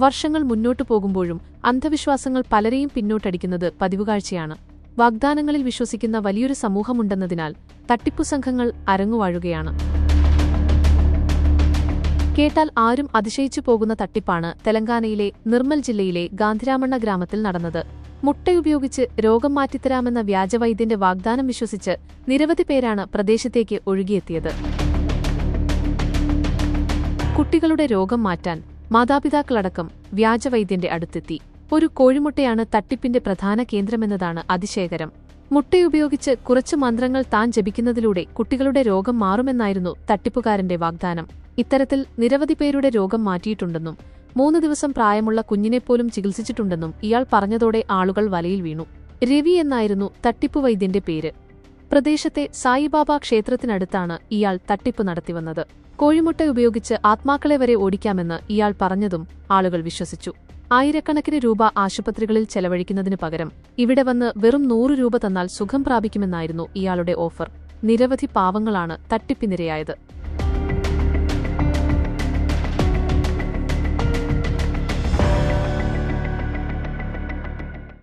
വർഷങ്ങൾ മുന്നോട്ടു പോകുമ്പോഴും അന്ധവിശ്വാസങ്ങൾ പലരെയും പിന്നോട്ടടിക്കുന്നത് പതിവുകാഴ്ചയാണ്. വാഗ്ദാനങ്ങളിൽ വിശ്വസിക്കുന്ന വലിയൊരു സമൂഹമുണ്ടെന്നതിനാൽ തട്ടിപ്പു സംഘങ്ങൾ അരങ്ങുവാഴുകയാണ്. കേട്ടാൽ ആരും അതിശയിച്ചു പോകുന്ന തട്ടിപ്പാണ് തെലങ്കാനയിലെ നിർമ്മൽ ജില്ലയിലെ ഗാന്ധിരാമണ്ണ ഗ്രാമത്തിൽ നടന്നത്. മുട്ടയുപയോഗിച്ച് രോഗം മാറ്റിത്തരാമെന്ന വ്യാജവൈദ്യന്റെ വാഗ്ദാനം വിശ്വസിച്ച് നിരവധി പേരാണ് പ്രദേശത്തേക്ക് ഒഴുകിയെത്തിയത്. കുട്ടികളുടെ രോഗം മാറ്റാൻ മാതാപിതാക്കളടക്കം വ്യാജവൈദ്യന്റെ അടുത്തെത്തി. ഒരു കോഴിമുട്ടയാണ് തട്ടിപ്പിന്റെ പ്രധാന കേന്ദ്രമെന്നതാണ് അതിശയകരം. മുട്ടയുപയോഗിച്ച് കുറച്ച് മന്ത്രങ്ങൾ താൻ ജപിക്കുന്നതിലൂടെ കുട്ടികളുടെ രോഗം മാറുമെന്നായിരുന്നു തട്ടിപ്പുകാരന്റെ വാഗ്ദാനം. ഇത്തരത്തിൽ നിരവധി പേരുടെ രോഗം മാറ്റിയിട്ടുണ്ടെന്നും മൂന്ന് ദിവസം പ്രായമുള്ള കുഞ്ഞിനെപ്പോലും ചികിത്സിച്ചിട്ടുണ്ടെന്നും ഇയാൾ പറഞ്ഞതോടെ ആളുകൾ വലയിൽ വീണു. രവി എന്നായിരുന്നു തട്ടിപ്പ് വൈദ്യന്റെ പേര്. പ്രദേശത്തെ സായിബാബ ക്ഷേത്രത്തിനടുത്താണ് ഇയാൾ തട്ടിപ്പ് നടത്തിവന്നത്. കോഴിമുട്ട ഉപയോഗിച്ച് ആത്മാക്കളെ വരെ ഓടിക്കാമെന്ന് ഇയാൾ പറഞ്ഞതും ആളുകൾ വിശ്വസിച്ചു. ആയിരക്കണക്കിന് രൂപ ആശുപത്രികളിൽ ചെലവഴിക്കുന്നതിനു പകരം ഇവിടെ വന്ന് വെറും നൂറ് രൂപ തന്നാൽ സുഖം പ്രാപിക്കുമെന്നായിരുന്നു ഇയാളുടെ ഓഫർ. നിരവധി പാവങ്ങളാണ് തട്ടിപ്പിനിരയായത്.